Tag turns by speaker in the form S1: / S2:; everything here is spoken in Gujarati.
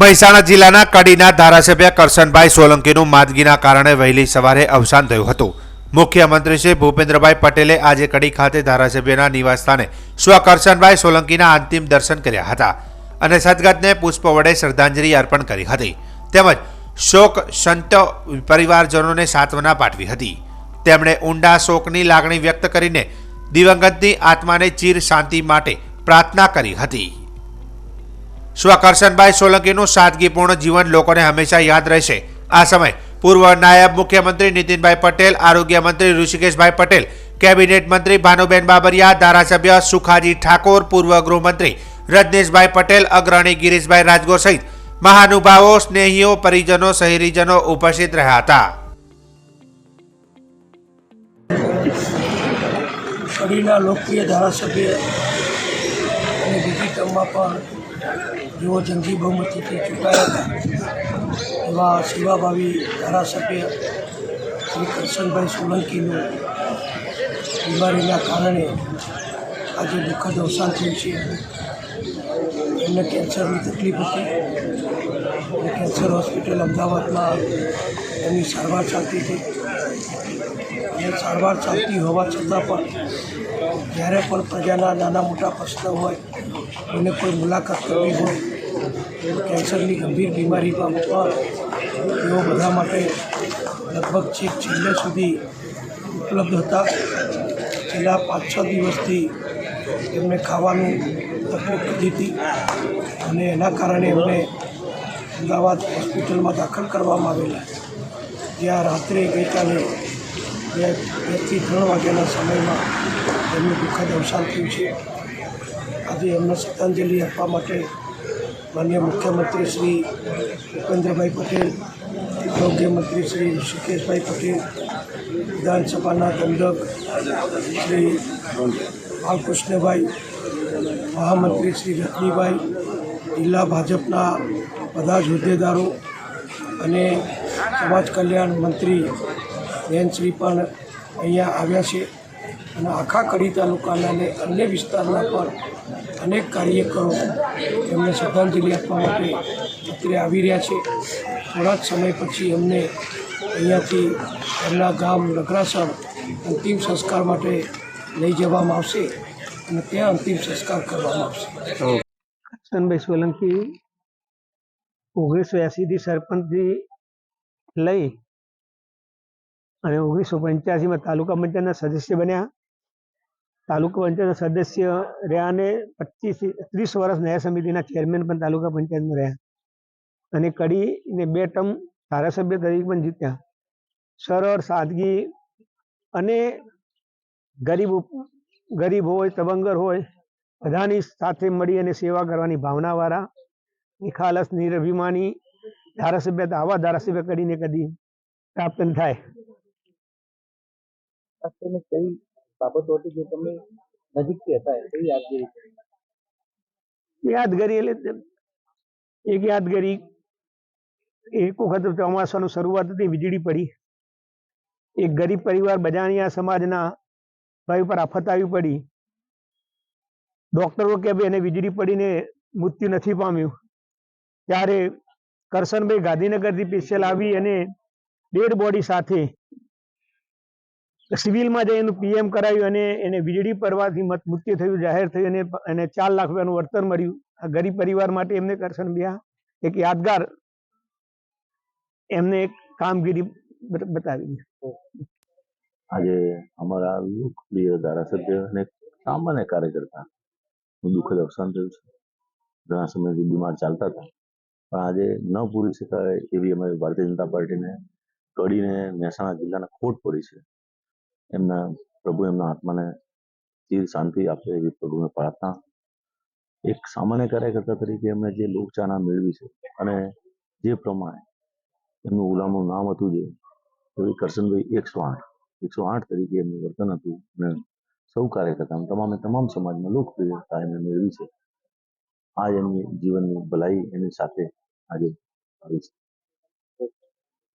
S1: મહેસાણા જિલ્લાના કડીના ધારાસભ્ય કરશનભાઈ સોલંકીનું માંદગીના કારણે વહેલી સવારે અવસાન થયું હતું. મુખ્યમંત્રી શ્રી ભૂપેન્દ્રભાઈ પટેલે આજે કડી ખાતે ધારાસભ્યના નિવાસસ્થાને સ્વ કરશનભાઈ સોલંકીના અંતિમ દર્શન કર્યા હતા અને સદગતને પુષ્પ વડે શ્રદ્ધાંજલિ અર્પણ કરી હતી. તેમજ શોક સંત પરિવારજનોને સાંત્વના પાઠવી હતી. તેમણે ઊંડા શોકની લાગણી વ્યક્ત કરીને દિવંગતની આત્માને ચીર શાંતિ માટે પ્રાર્થના કરી હતી. સ્વ કરશનભાઈ સોલંકીનું સાદગીપૂર્ણ જીવન લોકોને હંમેશા યાદ રહેશે? આ સમય પૂર્વ નાયબ મુખ્યમંત્રી નીતિનભાઈ પટેલ, આરોગ્ય મંત્રી ઋષિકેશભાઈ પટેલ, કેબિનેટ મંત્રી ભાનુબેન બાબરિયા, ધારાસભ્ય સુખાજી ઠાકોર, પૂર્વ ગૃહમંત્રી રજનીશભાઈ પટેલ, અગ્રણી ગિરીશભાઈ રાજગોર સહિત મહાનુભાવો, સ્નેહીઓ, પરિજનો, શહેરીજનો ઉપસ્થિત રહ્યા હતા.
S2: લોકપ્રિય ધારાસભ્ય પણ જેઓ જંગી બહુમતીથી ચૂંટાયા હતા. એવા સેવાભાવી ધારાસભ્ય શ્રી કરશનભાઈ સોલંકીનું બીમારીના કારણે આજે દુઃખદ અવસાન થયું છે. એમને કેન્સરની તકલીફ હતી. કેન્સર હોસ્પિટલ અમદાવાદમાં એમની સારવાર ચાલતી હતી. એ સારવાર ચાલતી હોવા છતાં પણ જ્યારે પણ પ્રજાના નાના મોટા પ્રશ્નો હોય એને કોઈ મુલાકાત કરવી હોય કેન્સરની ગંભીર બીમારી પણ તેઓ બધા માટે લગભગ છેક છેલ્લે સુધી ઉપલબ્ધ હતા. છેલ્લા પાંચ છ દિવસથી એમને ખાવાનું તકલીફ થતી હતી અને એના કારણે એમને અમદાવાદ હોસ્પિટલમાં દાખલ કરવામાં આવેલા. જ્યાં રાત્રે ગઈકાલે બે બેથી ત્રણ વાગ્યાના સમયમાં એમનું દુઃખદ અવસાન થયું છે. આજે એમને શ્રદ્ધાંજલિ આપવા માટે માન્ય મુખ્યમંત્રી શ્રી ભૂપેન્દ્રભાઈ પટેલ, આરોગ્ય મંત્રી શ્રી ઋષિકેશભાઈ પટેલ, વિધાનસભાના દંડક શ્રી બાલકૃષ્ણભાઈ, મહામંત્રી શ્રી રજનીભાઈ જિલ્લા ભાજપના બધા જ હોદ્દેદારો અને સમાજ કલ્યાણ મંત્રી બેનશ્રી પણ અહીંયા આવ્યા છે. અને આખા કડી તાલુકાના અને અન્ય વિસ્તારના પણ અનેક કાર્યકરો એમને શ્રદ્ધાંજલિ આપવા માટે અત્યારે આવી રહ્યા છે. થોડા જ સમય પછી એમને અહીંયાથી એમના ગામ નગરાસણ અંતિમ સંસ્કાર માટે લઈ જવામાં આવશે અને ત્યાં અંતિમ સંસ્કાર કરવામાં આવશે.
S3: કરશનભાઈ સોલંકી, ઓગણીસો એંસીથી સરપંચથી લઈ અને ઓગણીસો પંચ્યાસીમાં તાલુકા પંચાયતના સદસ્ય બન્યા. તાલુકા પંચાયતના સદસ્ય રહ્યા અને પચીસ, ત્રીસ વર્ષ ન્યાય સમિતિના ચેરમેન પણ તાલુકા પંચાયતમાં રહ્યા. અને કડીને બે ટર્મ ધારાસભ્ય તરીકે પણ જીત્યા. સરળ, સાદગી અને ગરીબ ગરીબ હોય, તબંગર હોય, બધાની સાથે મળી અને સેવા કરવાની ભાવનાવાળા નિખાલસ નિરભિમાની ધારાસભ્ય, આવા ધારાસભ્ય કરીને કદી પ્રાપ્ત થાય.
S4: બાબતો હતી જે તમે નજીકથી હતા કઈ યાદગીરી
S3: યાદગીરી એટલે એક યાદગીરી, એક વખત ચોમાસાનું શરૂઆત હતી, વીજળી પડી. એક ગરીબ પરિવાર બજાણિયા સમાજના ભાઈ ઉપર આફત આવી પડી. ડોક્ટરો કે ભાઈ એને વીજળી પડીને મૃત્યુ નથી પામ્યું. ત્યારે કરશનભાઈ ગાંધીનગરથી સ્પેશિયલ આવી અને ડેડ બોડી સાથે સિવિલમાં જઈ એનું પીએમ કરાવ્યું અને એને વીજળી પડવાથી મત મૃત્યુ થયું, જાહેર થયું અને ચાર લાખ રૂપિયાનું વળતર મળ્યું. આ ગરીબ પરિવાર માટે એમને કરશન આ એક યાદગાર એમને એક કામગીરી બતાવી
S5: આજે અમારા લોકપ્રિય ધારાસભ્ય અને સામાન્ય કાર્યકર્તા. નું દુઃખદ અવસાન થયું છે. ઘણા સમયથી બીમાર ચાલતા હતા. પણ આજે ન પૂરી શકાય એવી અમારી ભારતીય જનતા પાર્ટીને કડીને મહેસાણા જિલ્લાને ખોટ પડી છે. એમના પ્રભુ એમના આત્માને ચીર શાંતિ આપે એવી પ્રભુને પ્રાર્થના. એક સામાન્ય કાર્યકર્તા તરીકે એમણે જે લોકચાના મેળવી છે અને જે પ્રમાણે એમનું ગુલામનું નામ હતું જે એવી કરશનભાઈ એકસો આઠ. એકસો આઠ તરીકે એમનું વર્તન હતું અને સૌ કાર્યકર્તા તમામે તમામ સમાજમાં લોકપ્રિયતા એમને મેળવી છે. આ એમની જીવનની ભલાઈ એની સાથે આજે આવી છે.